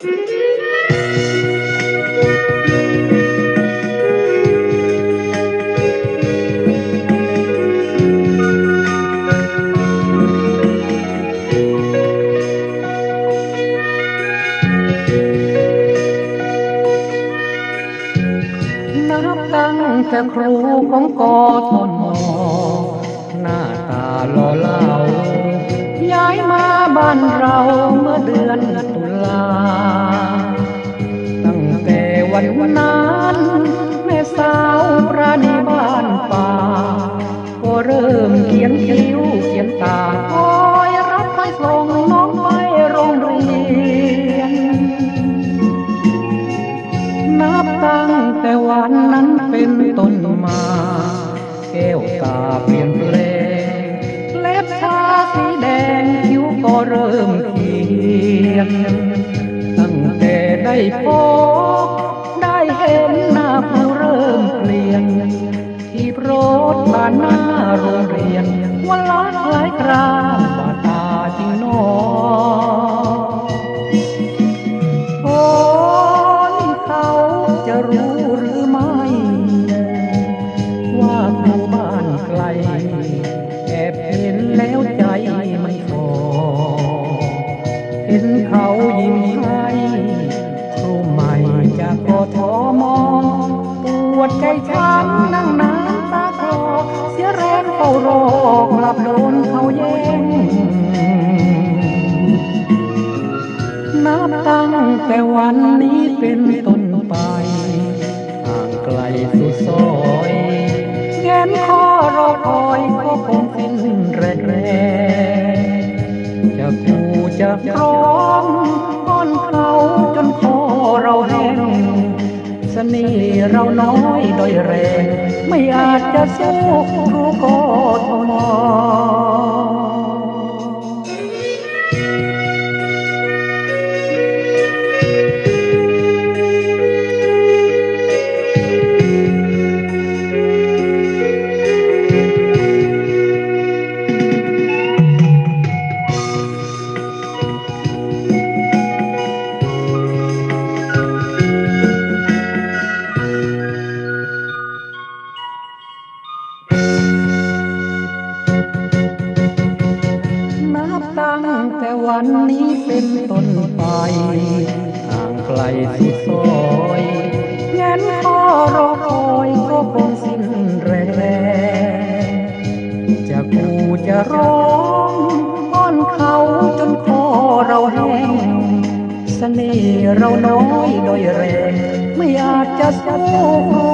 นับตั้งแต่ครูของกอทมหน้าตาหล่อเหลาย้ายมาบ้านเราเมื่อเดือน นคิ้วเขียนตาคอยรับไปส่งน้องไปโรงเรียน นับตั้งแต่วันนั้นเป็นต้นมา แก้วตาเปลี่ยนแปลงเล็บชาสีแดงคิ้วก็เริ่มเขียนตั้งแต่ได้พบได้เห็นหน้าผู้เริ่มเปลี่ยนที่โปรดผ่านหน้า โรงเรียนวันละหลายครางบาตาจริงหนอคนเขาจะรู้หรือไม่ ว่าครูบ้านไกล แอบเห็นแล้วใจมันฟอเห็นเขายิ้มให้ครูใหม่จากกทมปวดใจช้ำ แรารอกลับโดนเขาแย่งนับตั้งแต่วันนี้เป็นต้นไปห่างไกลสุดซอยแงนคอรอคอยก็คงสิ้นแรงแรจะกูจะพร้อมป้อนเขาจนคอเราแห้งสน่ห์เราน้อยโดยแรง ไม่อาจจะสู้ครูก่อ ห่างไกลสุดซอยแงนคอรอคอยก็คงสิ้นแรงแรงจะกูจะร้องอ้อนเขาจนคอเราแห้งเสน่ห์เราน้อยโดยแรง ไม่อาจจะสู้ครู